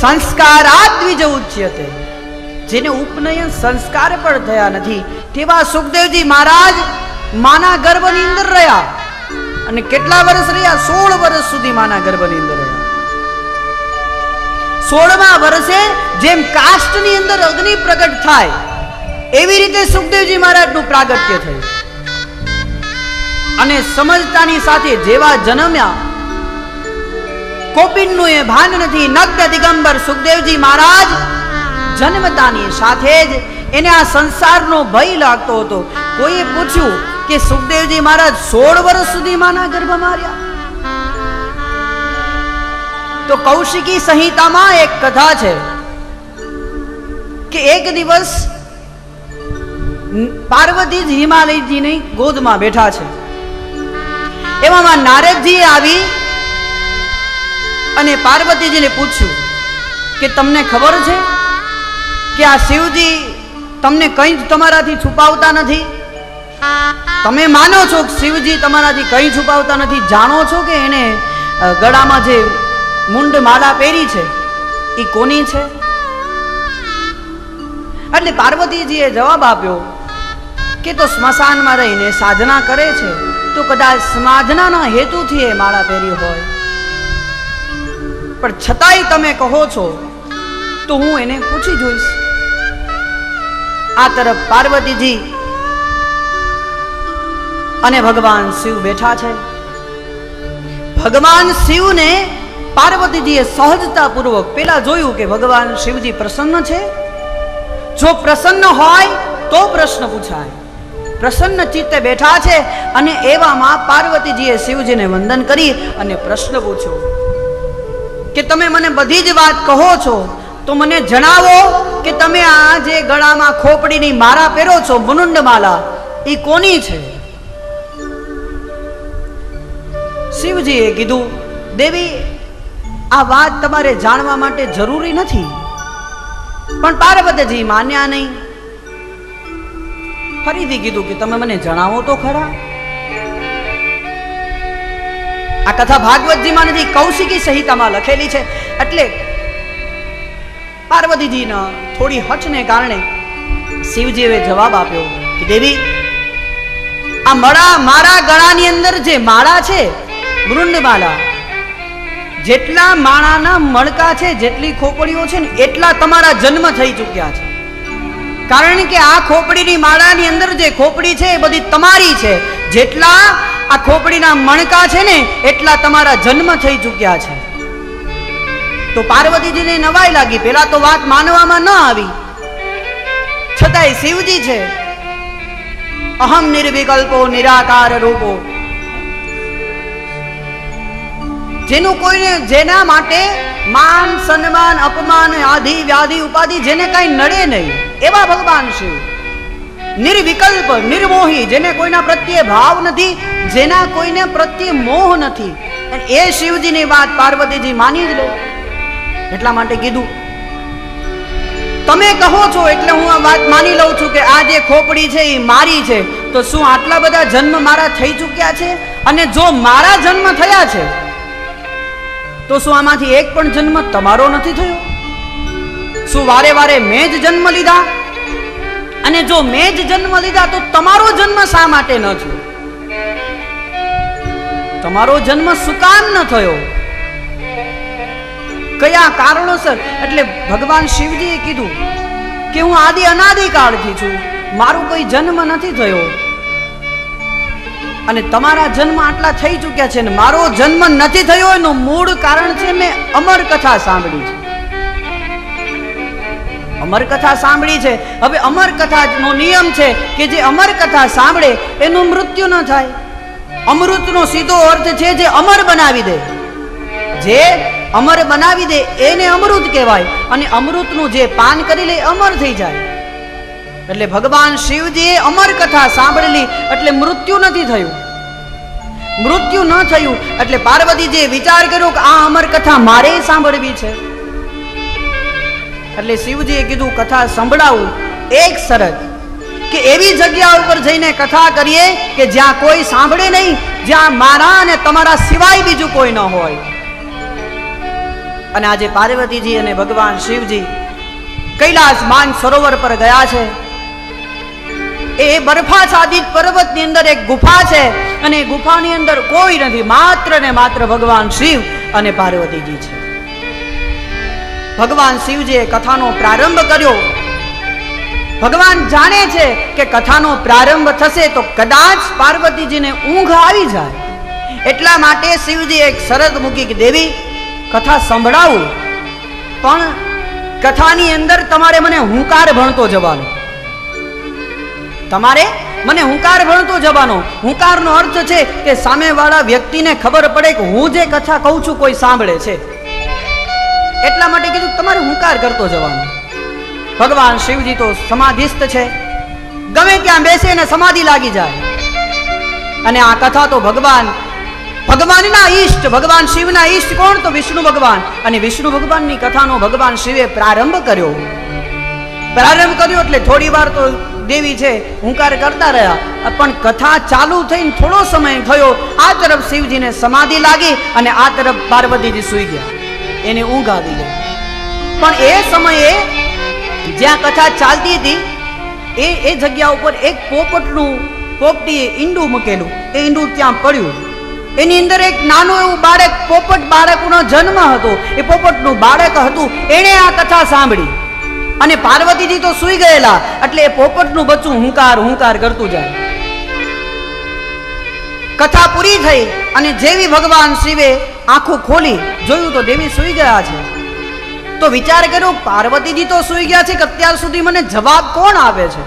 સંસ્કારાત દ્વિજ ઉચ્યતે જેને ઉપનયન સંસ્કાર પણ થયા નથી, તેવા સુખદેવજી મહારાજ માના ગર્ભની અંદર રહ્યા અને કેટલા વર્ષ રહ્યા? સોળ વર્ષ સુધી માના ગર્ભની અંદર રહ્યા. સોળમા વર્ષે જેમ કાષ્ટની અંદર અગ્નિ પ્રગટ થાય, એવી રીતે સુખદેવજી મહારાજનું પ્રાગટ્ય થયું. અને સમજતાની સાથે જેવા જન્મ્યા કોપિનનું એ ભાન નથી નગ્ન દિગંબર સુખદેવજી મહારાજ જન્મતાની સાથે જ એને આ સંસારનો ભય લાગતો હતો. કોઈએ પૂછ્યું કે સુખદેવજી મહારાજ સોળ વર્ષ સુધી માના ગર્ભમાં રહ્યા? તો કૌશિકી સંહિતામાં એક કથા છે કે એક દિવસ પાર્વતી હિમાલયજીની ગોદમાં બેઠા છે. એવામાં નારદજી આવી અને પાર્વતીજીને પૂછ્યું કે તમને ખબર છે કે આ શિવજી તમને કંઈ જ તમારાથી છુપાવતા નથી? તમે માનો છો કે શિવજી તમારાથી કંઈ છુપાવતા નથી? જાણો છો કે એને ગળામાં જે મુંડ માળા પહેરી છે એ કોની છે? એટલે પાર્વતીજીએ જવાબ આપ્યો કે તો સ્મશાનમાં રહીને સાધના કરે છે, તો કદાચ સાધનાના હેતુથી એ માળા પહેરી હોય. પણ છતાંય તમે કહો છો, તો હું એને પૂછી જોઈશ. આ તરફ પાર્વતીજી અને ભગવાન શિવ બેઠા છે. ભગવાન શિવને પાર્વતીજીએ સહજતાપૂર્વક પેલા જોયું કે ભગવાન શિવજી પ્રસન્ન છે. જો પ્રસન્ન હોય, તો પ્રશ્ન પૂછાય. પ્રસન્ન ચિત્તે બેઠા છે અને એવામાં પાર્વતીજીએ શિવજીને વંદન કરી અને પ્રશ્ન પૂછ્યો. કે તમે મને બધી જ વાત કહો છો, તો મને જણાવો કે તમે આ જે ગળામાં ખોપડીની મારા પહેરો છો મુનુંડ માલા એ કોની છે? શિવજીએ કીધું, દેવી, આ વાત તમારે જાણવા માટે જરૂરી નથી. પણ પાર્વતીજી માન્યા નહીં. ફરીથી કીધું કે, તમે મને જણાવો તો ખરા. આ કથા ભાગવતજીમાં નથી કૌશિકી સંહિતામાં લખેલી છે. એટલે પાર્વતીજીના થોડી હચને કારણે શિવજીએ જવાબ આપ્યો કે, દેવી, આ મળા મારા ગળાની અંદર જે માળા છે મૃંડમાલા જેટલા માળાના મણકા છે, જેટલી ખોપડીઓ છે ને એટલા તમારા જન્મ થઈ ચૂક્યા છે. કારણ કે આ ખોપડીની માળાની અંદર જે ખોપડી છે એ બધી તમારી છે. જેટલા આ ખોપડીના મણકા છે ને, એટલા તમારા જન્મ થઈ ચૂક્યા છે. તો પાર્વતીજીને નવાઈ લાગી. પેલા તો વાત માનવામાં ન આવી. છતાંય શિવજી છે. અહમ નિર્વિકલ્પો નિરાકાર રૂપો. જેનું કોઈને, જેના માટે માન, સન્માન, અપમાન, આધિ, વ્યાધિ, ઉપાધિ જેને કઈ નડે નહીં. એવા ભગવાન શિવ. નિર્વિકલ્પ, નિર્મોહી, જેને કોઈના પ્રત્યે ભાવ નથી, જેના કોઈને પ્રત્યે મોહ નથી. એ શિવજીની વાત પાર્વતીજી માની જ લે. એટલા માટે કીધું. તમે કહો છો એટલે હું આ વાત માની લઉં છું કે આ જે ખોપડી છે એ મારી છે. તો શું આટલા બધા જન્મ મારા થઈ ચૂક્યા છે? અને જો મારા જન્મ થયા છે, તો શું આમાંથી એક પણ જન્મ તમારો નથી થયો? શું વારે વારે મેં જ જન્મ લીધા? અને જો મેં જ જન્મ લીધા તો તમારો જન્મ શા માટે ન થયો? તમારો જન્મ શું કામ ન થયો? કયા કારણોસર? એટલે ભગવાન શિવજીએ કીધું કે હું આદિ અનાદિકાળથી છું. મારું કોઈ જન્મ નથી થયો. અને તમારા જન્મ આટલા થઈ ચૂક્યા છે ને મારો જન્મ નથી થયો એનું મૂળ કારણ છે મેં અમર કથા સાંભળી છે. અમર કથા સાંભળી છે. હવે અમર કથાનો નિયમ છે કે જે અમર કથા સાંભળે એનું મૃત્યુ ન થાય. અમૃતનો સીધો અર્થ છે જે અમર બનાવી દે. જે અમર બનાવી દે એને અમૃત કહેવાય અને અમૃતનું જે પાન કરી લે અમર થઈ જાય. એટલે ભગવાન શિવજીએ અમર કથા સાંભળેલી એટલે મૃત્યુ નથી થયું. મૃત્યુ ન થયું એટલે પાર્વતીજીએ વિચાર કર્યો કે આ અમર કથા મારે સાંભળવી છે. એટલે શિવજીએ કીધું, કથા સંભળાવું. એક શરત કે એવી જગ્યા ઉપર જઈને કથા કરીએ કે જ્યાં કોઈ સાંભળે નહીં, જ્યાં મારા અને તમારા સિવાય બીજું કોઈ ન હોય. અને આજે પાર્વતીજી અને ભગવાન શિવજી કૈલાસ માન સરોવર પર ગયા છે. એ બરફાચ્છાદિત પર્વતની અંદર એક ગુફા છે અને ગુફાની અંદર કોઈ નથી, માત્ર ને માત્ર ભગવાન શિવ અને પાર્વતીજી છે. ભગવાન શિવજીએ કથાનો પ્રારંભ કર્યો. ભગવાન જાણે છે કે કથાનો પ્રારંભ થશે તો કદાચ પાર્વતીજીને ઊંઘ આવી જાય. એટલા માટે શિવજી એક શરત મૂકી કે દેવી કથા સંભળાવું. પણ કથાની અંદર તમારે મને હુંકાર ભણતો જવાનો. તમારે મને હુંકાર ભણતો જવાનો. હુંકારનો અર્થ છે કે સામેવાળા વ્યક્તિને ખબર પડે કે હું જે કથા કહું છું કોઈ સાંભળે છે. એટલા માટે કીધું તમારે હુંકાર કરતો જવાનો. ભગવાન શિવજી તો સમાધિસ્થ છે. ગમે ત્યાં બેસે ને સમાધિ લાગી જાય. અને આ કથા તો ભગવાન, ભગવાનના ઈષ્ટ, ભગવાન શિવના ઈષ્ટ કોણ? તો વિષ્ણુ ભગવાન. અને વિષ્ણુ ભગવાનની કથાનો ભગવાન શિવે પ્રારંભ કર્યો. પ્રારંભ કર્યો એટલે થોડી વાર તો દેવી છે, હુંકાર કરતા રહ્યા. પણ કથા ચાલુ થઈને થોડો સમય થયો. આ તરફ શિવજીને સમાધિ લાગી અને આ તરફ પાર્વતીજી સૂઈ ગયા. એને ઊંઘ આવી ગઈ પણ એ સમયે જ્યાં કથા ચાલતી હતી, એ એ જગ્યા ઉપર એક પોપટનું, પોપટીએ ઈંડું મૂકેલું. એ ઈંડું ત્યાં પડ્યું. એની અંદર એક નાનું એવું બાળક, પોપટ બાળકનો જન્મ હતો. એ પોપટનું બાળક હતું. એણે આ કથા સાંભળી. અને પાર્વતીજી તો સૂઈ ગયેલા, એટલે એ પોપટનું બચ્ચું હુંકાર હુંકાર કરતું જાય. કથા પૂરી થઈ અને જેવી ભગવાન શિવે આંખો ખોલી જોયું તો દેવી સૂઈ ગયા છે. તો વિચાર કર્યો, પાર્વતીજી તો સૂઈ ગયા છે કે અત્યાર સુધી મને જવાબ કોણ આપે છે?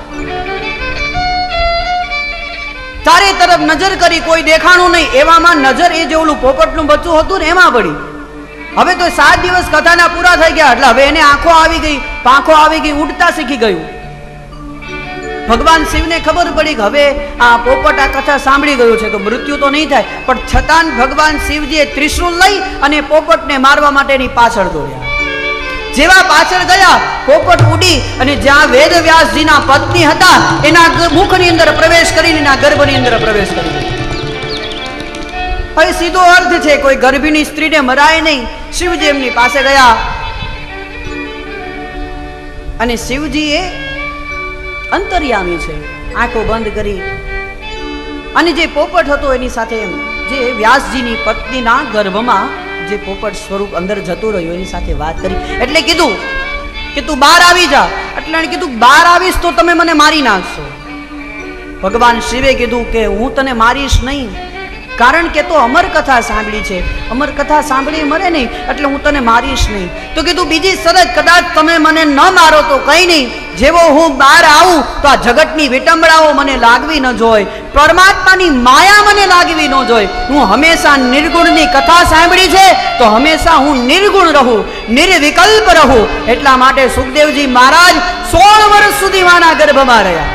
ચારે તરફ નજર કરી કોઈ દેખાણું નહીં. એવામાં નજર એ જે ઓલું પોપટનું બચ્ચું હતું ને એમાં પડી હવે તો સાત દિવસ કથાના પૂરા થઈ ગયા, એટલે હવે એને આંખો આવી ગઈ, પાંખો આવી ગઈ, ઉડતા શીખી ગયું. ભગવાન શિવને ખબર પડી કે હવે આ પોપટ આ કથા સાંભળી ગયું છે, તો મૃત્યુ તો નહીં થાય, પણ છતાં ભગવાન શિવજીએ ત્રિશુલ લઈ અને પોપટને મારવા માટેની પાછળ દોડ્યા. જેવા પાછળ ગયા, પોપટ ઉડી અને જ્યાં વેદ વ્યાસજીના પત્ની હતા, એના મુખની અંદર પ્રવેશ કરીને એના ગર્ભની અંદર પ્રવેશ કરી. હવે સીધો અર્થ છે, કોઈ ગર્ભીની સ્ત્રીને મરાય નહીં. શિવજી એમની પાસે ગયા. અને શિવજી એ અંતર્યામી છે. આંખો બંધ કરી. અને જે પોપટ હતો એની સાથે જે વ્યાસજીની પત્નીના ગર્ભમાં જે પોપટ સ્વરૂપ અંદર જતું રહ્યું એની સાથે વાત કરી. એટલે કીધું કે તું બહાર આવી જા. એટલે એણે કીધું, બહાર આવીશ તો તમે મને મારી નાખશો. ભગવાન શિવે કીધું કે હું તને મારીશ નહીં. કારણ કે તો અમર કથા સાંભળી છે. અમર કથા સાંભળી મરે નહીં, એટલે હું તને મારીશ નહીં. તો કીધું, બીજી શરત કદાચ તમે મને ન મારો તો કંઈ નહીં. જેવો હું બહાર આવું, તો આ જગતની વિટંબળાઓ મને લાગવી ન જોઈ પરમાત્માની માયા મને લાગવી ન જોઈ હું હંમેશા નિર્ગુણની કથા સાંભળી છે, તો હંમેશા હું નિર્ગુણ રહું, નિર્વિકલ્પ રહું. એટલા માટે સુખદેવજી મહારાજ સોળ વર્ષ સુધી માના ગર્ભમાં રહ્યા.